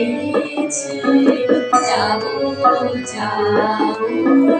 빛을 짜고 짜고.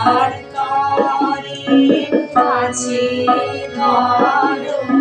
তার তরে আছে ধরুন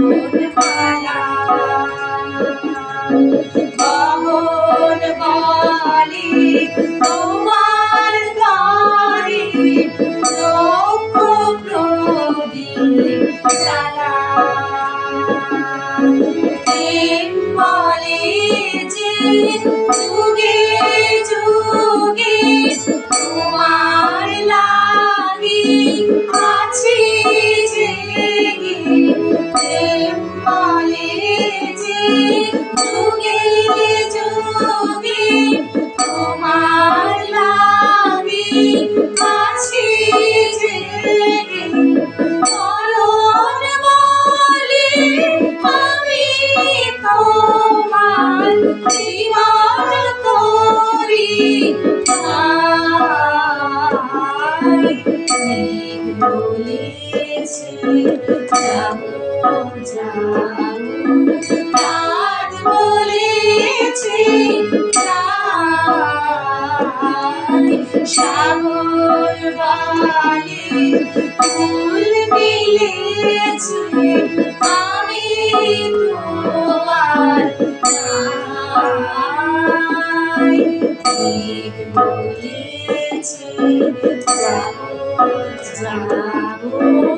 সাগর বালি ফুল মিলেছে আমি তোমার বলেছে Let's go.